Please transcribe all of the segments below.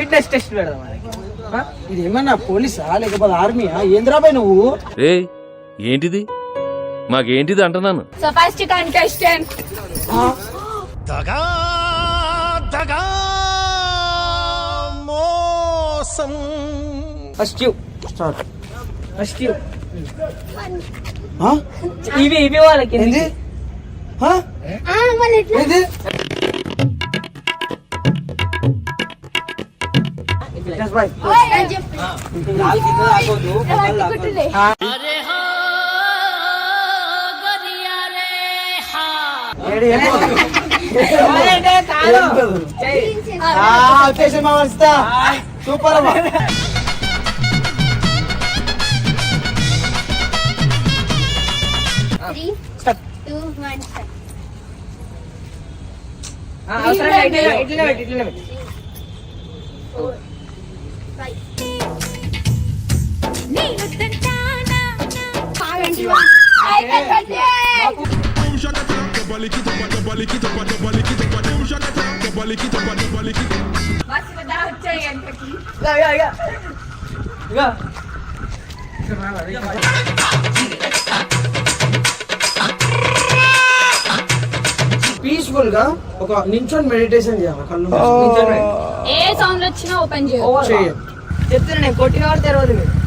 Fitness test పెడదాం? ఇది ఏమన్నా పోలీసా? లేకపోతే ఆర్మీయా ఏంద్రాబాయ్ నువ్వు? రే ఏంటిది? మాకేంటిది అంటున్నాను? So first contestant first you start first you ఆ? ఇవి ఇవి వాళ్ళకి ఏంది? మా వస్తా సూపర్ అమ్మా అవసరం లేదు. ఇట్లనే ఇట్లనే పీస్ఫుల్గా ఒక నించొని మెడిటేషన్ చేయాలి కళ్ళు. ఏ సౌండ్ వచ్చినా ఓపెన్ చెయ్యి. చెప్తున్నా నేను కొట్టిన వాడు తెరవదు మీరు.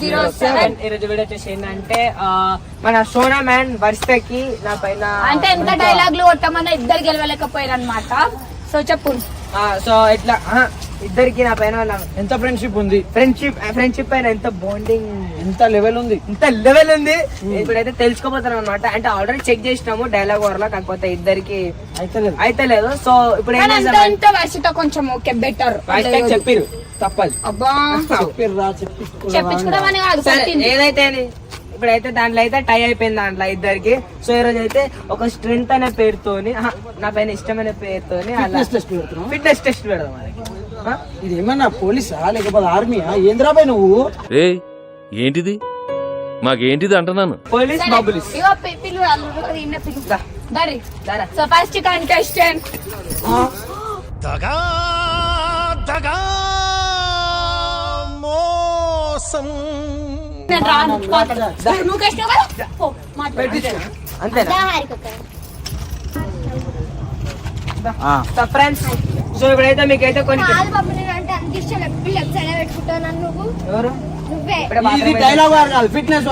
Zero seven. ఈ రోజు వీడియో వచ్చేసి ఏంటంటే మన సోనా మ్యాన్ వర్షకి నా పైన అంటే ఎంత డైలాగ్లు కొట్టమన్నా ఇద్దరు గెలవలేకపోయారు అనమాట సో చెప్పు. సో ఇట్లా ఇద్దరికి నా పైన ఎంత ఫ్రెండ్షిప్ ఉంది? ఫ్రెండ్షిప్ ఫ్రెండ్షిప్ పైన ఎంత బాండింగ్ ఎంత లెవెల్ ఉంది? ఇంత లెవెల్ ఉంది? ఇప్పుడైతే తెలుసుకోపోతున్నాం అనమాట అంటే ఆల్రెడీ చెక్ చేసినాము డైలాగ్ వరలో కాకపోతే ఇద్దరికి అయితే లేదు. అయితే లేదు. సో ఇప్పుడు ఏం కొంచెం ఓకే బెటర్ చెప్పిరు. తప్పదు. అబ్బా. చెప్పించుకోవడం కాదు. ఏదైతే అని. ఇప్పుడైతే దాంట్లో అయితే టై అయిపోయింది దాంట్లో ఇద్దరికి. సో ఈ రోజు అయితే ఒక స్ట్రెంత్ అనే పేరుతోని నా పైన ఇష్టమైన పేరుతోని అలా ఫిట్నెస్ టెస్ట్ పెడుతున్నావు? ఫిట్నెస్ టెస్ట్ పెడదాం ఆ? ఇది ఏమన్నా పోలీసా? లేకపోతే ఆర్మీయా? ఏంద్రాబాయ్ నువ్వు? రే ఏంటిది? మాకేంటిది అంటున్నాను? Police bubbles. ఇగో అల్లుడు ఈయన. దరి. So first contestant. నువ్వు. అంతేనా? ఫ్రెండ్స్. సో ఇప్పుడైతే మీకైతే కొన్ని ఫిట్నెస్.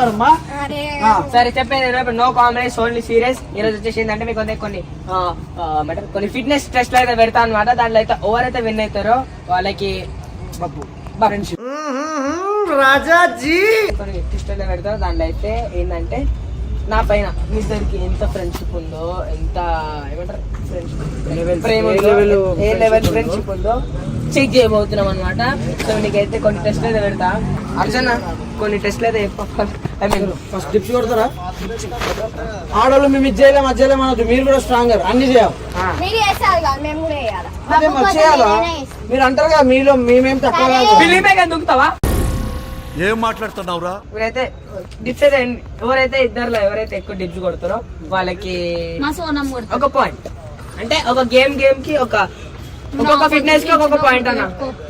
సరే చెప్పేది నో కాంబినేషన్ ఓన్లీ సీరియస్ ఈ రోజు వచ్చేసి ఏంటంటే మీకు అయితే కొన్ని కొన్ని ఫిట్నెస్ టెస్ట్ అయితే పెడతా అనమాట దాంట్లో అయితే ఎవరైతే విన్ అవుతారో వాళ్ళకి ఫ్రెండ్షిప్ కొన్ని టెస్ట్ అయితే పెడతారో దాంట్లో అయితే ఏంటంటే నా పైన. మీ ఇద్దరికి ఎంత ఫ్రెండ్షిప్ ఉందో ఎంత ఏమంటారు? ఫ్రెండ్షిప్ ప్రేమ ఏ లెవెల్ ఫ్రెండ్షిప్ ఉందో. చెక్ చేయబోతున్నాం అనమాట సో నీకైతే కొన్ని టెస్ట్లు అయితే పెడతా. అర్జున కొన్ని టెస్ట్లు అయితే ఐ మీన్ ఫస్ట్ డిప్స్ కొడతారా? ఆడవాళ్ళు మేము ఇది చేయలేం అది చేయలేం అనొద్దు. మీరు కూడా స్ట్రాంగర్ అన్ని చేయాలా. మీరు అంటారు కదా మీలో మేమేం తక్కువ ఏం మాట్లాడుతున్నావురా? ఇప్పుడైతే డిప్స్ అయితే ఎవరైతే ఇద్దరులో ఎవరైతే ఎక్కువ డిప్స్ కొడతారో వాళ్ళకి మా సోనం కొడుతుంది. ఒక పాయింట్ అంటే ఒక గేమ్ గేమ్కి ఒక ఒక్కొక్క ఫిట్నెస్కి ఒక్కొక్క పాయింట్ అన్న.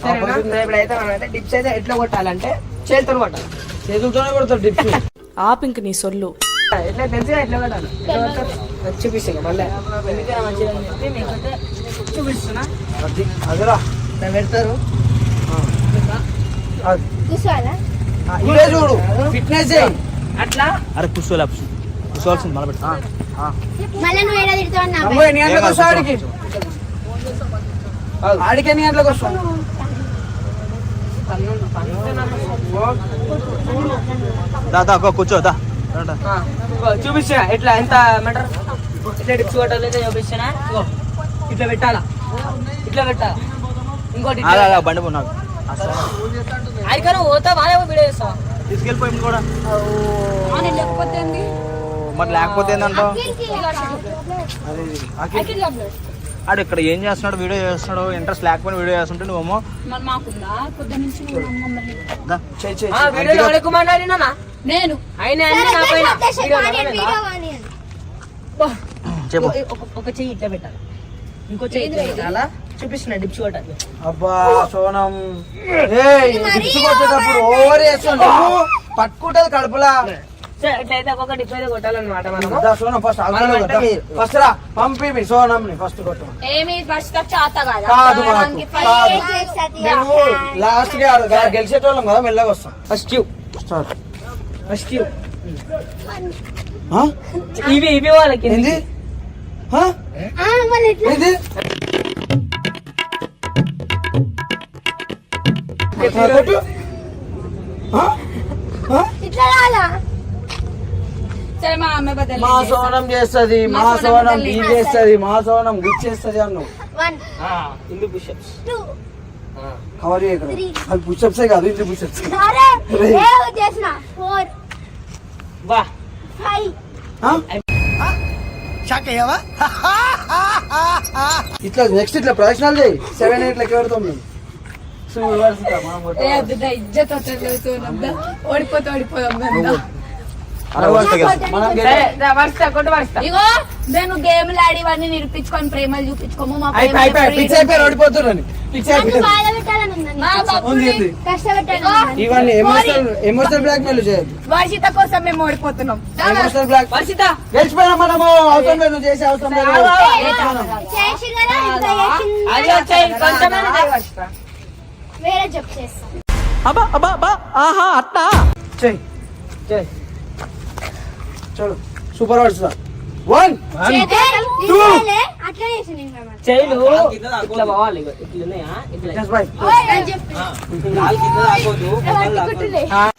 సరేనా? ఇప్పుడైతే మనం అయితే డిప్స్ అయితే ఎట్లా కొట్టాలంటే చేతితో కొట్టాలి. చేతులతోనే కొడతారు డిప్స్. ఆపింక నీ సొల్లు. ఎట్లా తెలుసుగా ఎట్లా కొట్టాలి? చూపిస్తాను మళ్ళీ. ఎందుకైనా మంచిగా అని చెప్పి మీకైతే చూపిస్తున్నా. అది అదిరా. పెడతారు. అది. ఇదే చూడు. ఫిట్నెస్ చేయి అట్లా? అరే కూర్చోలే కూర్చోవాల్సింది మళ్ళీ పెట్టు ఎన్ని గంటలకు వస్తావు ఆడికి? ఆడికి ఎన్ని గంటలకు వస్తావు? దా దా కూర్చో దా. ఎట్లా ఎంత ఏమంటారు? ఇట్లా డిప్స్ కొట్టాలి అయితే చూపిస్తున్నా. ఇగో ఇట్లా పెట్టాలా? ఇట్లా పెట్టాలా? ఇంకోటి ఇట్లా. బండి పో అడిగాను పోతా బాగా వీడియో చేస్తా. తీసుకెళ్ళిపోయింది కూడా. లేకపోతే మరి లేకపోతే ఏంటంటావు ఆడు ఇక్కడ ఏం చేస్తున్నాడు వీడియో చేస్తున్నాడు ఇంట్రెస్ట్ లేకపోయినా వీడియో చేస్తుంటే నువ్వేమో నేను? చెప్పు. ఒక చెయ్యి ఇట్లా పెట్టాలి. ఇంకో చెయ్యి పెట్టాలా? చూపిస్తున్నా డిప్స్ కొట్టాలి. అబ్బా సోనం. ఏయ్ డిప్స్ కొట్టేటప్పుడు ఓవర్ చేస్తుండు పట్టుకుంటది కడుపులా. సరే ఇట్లయితే ఒక్కొక్క డిప్ అయితే కొట్టాలన్నమాట సోనం ఫస్ట్ మనం మీరు. ఫస్ట్ రా పంపి సోనం ఫస్ట్ కొట్టు. ఏమి ఫస్ట్ చాత కదా? కాదు మేము లాస్ట్గా గెలిచేటోళ్ళం కదా మెల్లగా వస్తాం. First you start first you? ఇవి ఇవి వాళ్ళకి. ఏంది? ఆ? ఏంది? మా అమ్మాయి బదులు మా సోనం చేస్తది మా మా సోనం. బీ చేస్తది మా సోనం గుచ్చేస్తది అన్ను. ఇందు పుషప్స్ కవర్ చేయకరా అది పుషప్సే కాదు ఇది పుషప్స్ ఇట్లా నెక్స్ట్ ఇట్లా ప్రదర్శనలు చేయి. సెవెన్ ఎయిట్ లెక్క పెడతాం మేము. ఓడిపోతే ఓడిపోయాం గేమ్లు ఆడి ఇవన్నీ నిరూపించుకొని ప్రేమలు చూపించుకోము వర్షిత కోసం మేము ఓడిపోతున్నాం. వర్షిత? వేరే జబ్ చేస్తాం అబ్బా అబ్బా అబ్బా ఆహా అట్టా చెయ్ చెయ్ చలో సూపర్ వర్డ్స్ రా వన్ టూ చైలు ఇట్లా పోవాలి ఇట్లా ఉన్నాయా ఇట్లా జస్ట్ బై కాలు కింద రాకోదు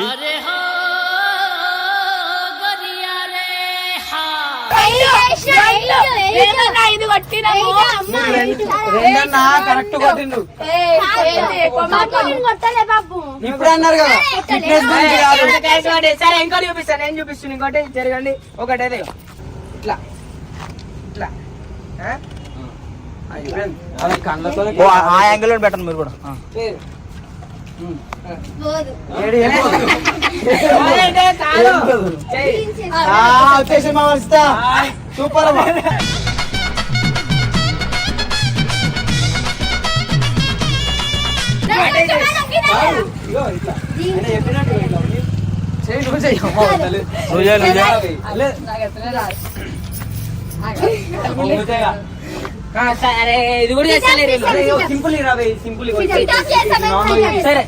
అరే హా గరియా రే హా ఇప్పుడు అన్నారు కదా సరే ఇంకోటి చూపిస్తాను నేను చూపిస్తాను ఇంకోటి జరగండి. ఒకటే ఇట్లా. ఇట్లా. ఆ? యాంగిల్ పెట్టండి మీరు కూడా. సూపర్ అమ్మా. సరే ఇది కూడా చేస్తాను సింపుల్ రాబోయ్ సింపుల్ సరే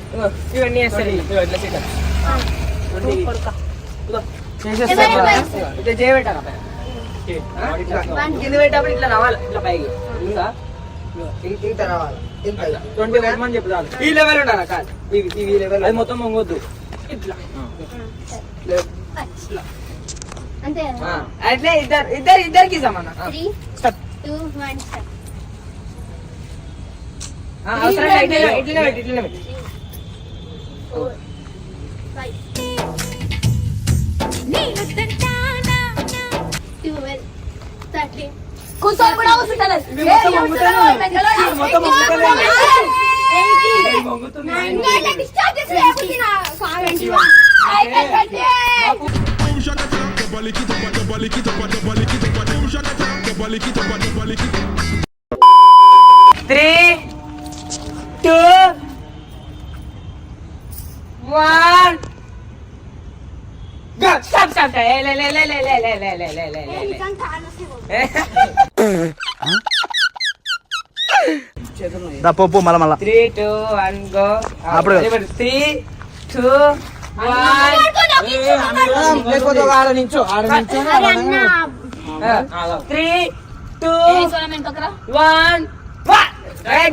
కింద పెట్టేటప్పుడు ఇట్లా రావాలి ఇట్లా పైకి. ఇంకా ఇట్లా రావాలి ట్వంటీ వన్ అని ఈ లెవెల్ అది మొత్తం వంగొద్దు ఇట్లా. ఇద్దరు ఇద్దరు ఇద్దరికి ఇట్లనే పెట్టి ఇట్లనే పెట్టి నేను తంటానా 12 13 కూర్చొని కూడా కూర్చుంటలేదు. Three two one go stop stop లే లే లే లే లే లే లే లే లే లే లే ఇంకా కానొస్తే చేతులు ఉన్నాయి. దా పో పో మళ్ళా మళ్ళా త్రీ టూ వన్ గో అప్పుడు. త్రీ టూ వన్ లేకపోతే ఒక ఆడ నించో ఆడ నించో అరే అన్న త్రీ టూ ఏయ్, సోనం వెనకకు రా. వన్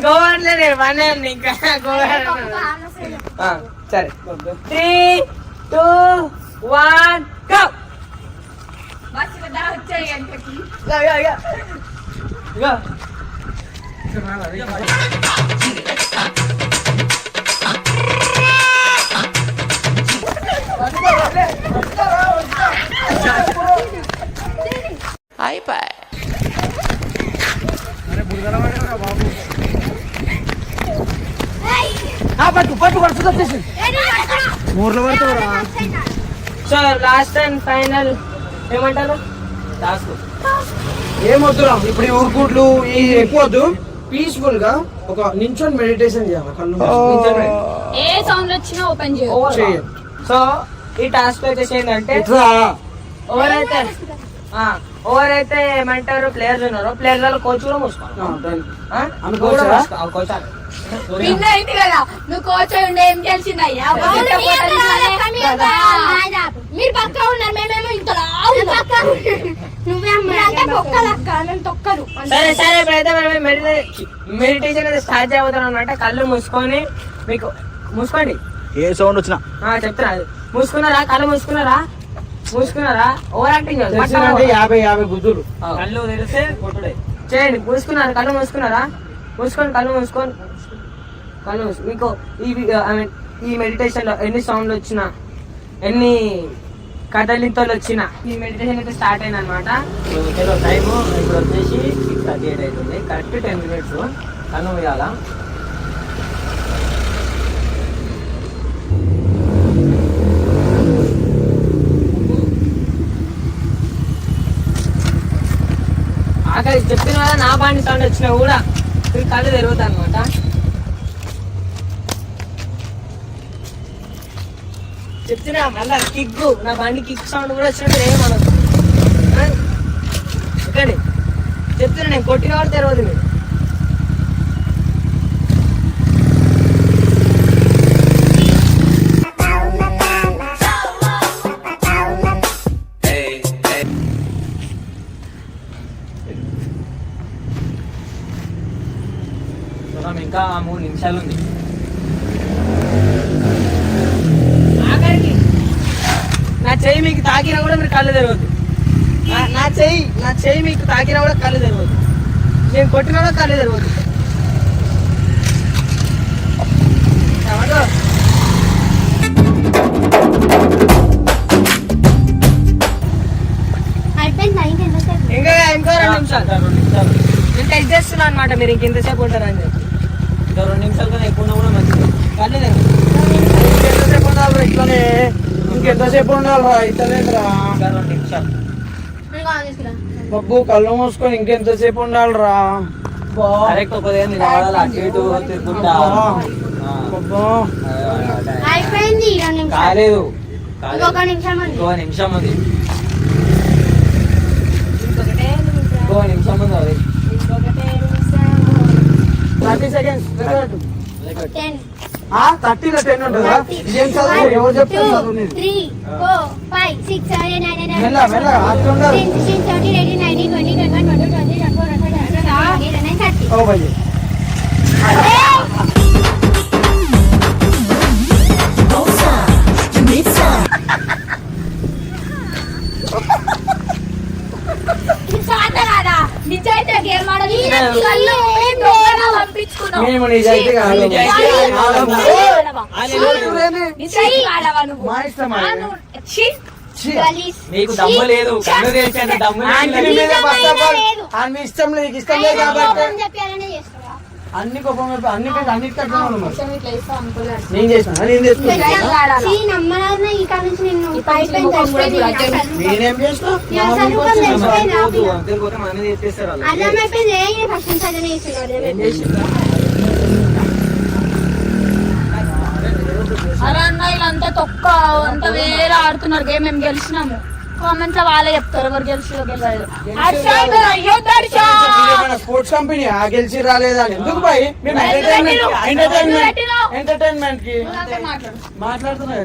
గోవన్ లేదు వన్ ఇంకా గోవన్ ఆ, సరే three two One, go! Masih padahal hujan kaki. Go, go, go! Go! అయిపోయి పట్టు పట్టు పడుతుంది ఊర్లో పడుతుంది సో లాస్ట్ అండ్ ఫైనల్ ఏమంటారు? లాస్ట్ ఏమొద్దురా ఇప్పుడు ఈ ఊరుకుట్లు ఈ ఎక్కువ వద్దు. పీస్ఫుల్గా ఒక నించొని మెడిటేషన్ చేయాలి కళ్ళు మూసుకొని. ఏ సౌండ్ వచ్చినా ఓపెన్ చేయు. చేయండి సో ఈ టాస్క్ వచ్చేసి ఏంటంటే ఎవరైతే ఆ, ఎవరైతే ఏమంటారు? ప్లేయర్స్ ఉన్నారో. ప్లేయర్స్ వాళ్ళ కోచ్ కూడా మూసుకోవాలి. ఆ. ఆ? కూడా కోచా? మూసుకో- ఆ, కోచ్ ఆమె. అయింది కదా. నువ్వు కోచ్ ఉండే ఏం తెలిసిందయ్యా మీరు పక్క ఉన్నారు? మేమేమో ఇంత లావు నువ్వే అంటే పొక్కలక్క నేను తొక్కలు. సరే సరే ఇప్పుడైతే మనం మెడిటేషన్ అయితే స్టార్ట్ చేయబోతున్నాం అనమాట కళ్ళు మూసుకొని మీకు మూసుకోండి. ఏ సౌండ్ వచ్చినా. ఆ, చెప్తున్నా. మూసుకున్నారా? కళ్ళు మూసుకున్నారా? మూసుకున్నారా? ఓవర్ యాక్టింగ్ యాభై యాభై గుద్దులు కళ్ళు కొట్టుడే చేయండి. మూసుకున్నారు. కళ్ళు మూసుకున్నారా? మూసుకొని కళ్ళు మూసుకొని. కళ్ళు మీకు ఈ ఐ మీన్ ఈ మెడిటేషన్లో ఎన్ని సౌండ్లు వచ్చినా ఎన్ని కదలింతలు వచ్చినా ఈ మెడిటేషన్ అయితే స్టార్ట్ అయింది అనమాట టైము ఇప్పుడు వచ్చేసి సిక్స్ థర్టీ ఎయిట్ అవుతుంది. కరెక్ట్ టెన్ మినిట్స్ కన్ను వేయాలా ఆఖరి చెప్పిన వల్ల నా బాండి సౌండ్ వచ్చినా కూడా మీరు కళ్ళు తెరుగుతాయి అనమాట చెప్తున్నా మళ్ళా కిక్ నా బండి కిక్ సౌండ్ కూడా వచ్చినట్టు ఏమనదు ఓకే చెప్తున్నా నేను కొట్టిన వాడు తెరవదు మీరు ఇంకా మూడు నిమిషాలు ఉంది ఆఖరికి నా చెయ్యి మీకు తాకినా కూడా మీరు కళ్ళు తెరవద్దు. నా- చెయ్యి నా చెయ్యి మీకు తాకినా కూడా కళ్ళు తెరవద్దు. నేను కొట్టినా కూడా కళ్ళు తెరవద్దు. ఇంకా ఇంకా రెండు నిమిషాలు. నేను టెస్ట్ చేస్తున్నాను అనమాట మీరు ఇంకెంతసేపు ఉంటారని చెప్పి. ఇంకా రెండు నిమిషాలు కన్నా ఎక్కువ కూడా మంచిది కళ్ళు తెరవద్దు ఇంకెంతసేపు ఉండాలి ఇట్లనే ఇంకెంతసేపు ఉండాలిరా నిమిషాలు బబ్బు కళ్ళు మూసుకొని ఇంకెంతసేపు ఉండాలిరా. అయిపోయింది కాలేదు. ఇంకొక నిమిషం ఇంకో నిమిషం ఉంది. ఇంకో నిమిషం. ఉంది అది. Thirty seconds. టెన్. థర్టీలో టెన్ ఉంటుందా? ఏం చదువు? ఎవరు చెప్తారు చదువు మెల్ల మెల్ల అట్లా ఉండాలి. Ten sixteen seventeen eighteen nineteen twenty twenty one twenty twenty twenty four twenty five twenty nine thirty ఓ భయ్య నిజాయితీ గేమ్ ఆడది నేను- కళ్ళు ఊపి దూరంగా పంపించుకున్నావు మేము నిజాయితీ కాదు. నిజాయితీ కాదు. నిజాయితీ కాదవా నువ్వు మా ఇష్టం మీకు దమ్ము లేదు. కన్ను తెలిసేంత దమ్ము మీ ఇష్టం లేదు నీకు ఇష్టం లేదు కాబట్టి అన్ని కోపం అన్ని అనుకోలేదు. నేను చేసిన నేను చేసుకున్నా నిజాయితీ కాదాలా? ఈ నమ్మరాన్ని అరే అన్న వీళ్ళంతా తొక్క అంతా వేరే ఆడుతున్నారు గేమ్ మేము గెలిచినాము కామెంట్స్ వాళ్ళే చెప్తారు ఎవరు గెలవలేదు! స్పోర్ట్స్ కంపెనీ ఆ గెలిచి రాలేదా. ఎందుకు బాయ్ మేము ఎంటర్టైన్మెంట్? ఎంటర్టైన్మెంట్కి. మాట్లాడుతున్నా.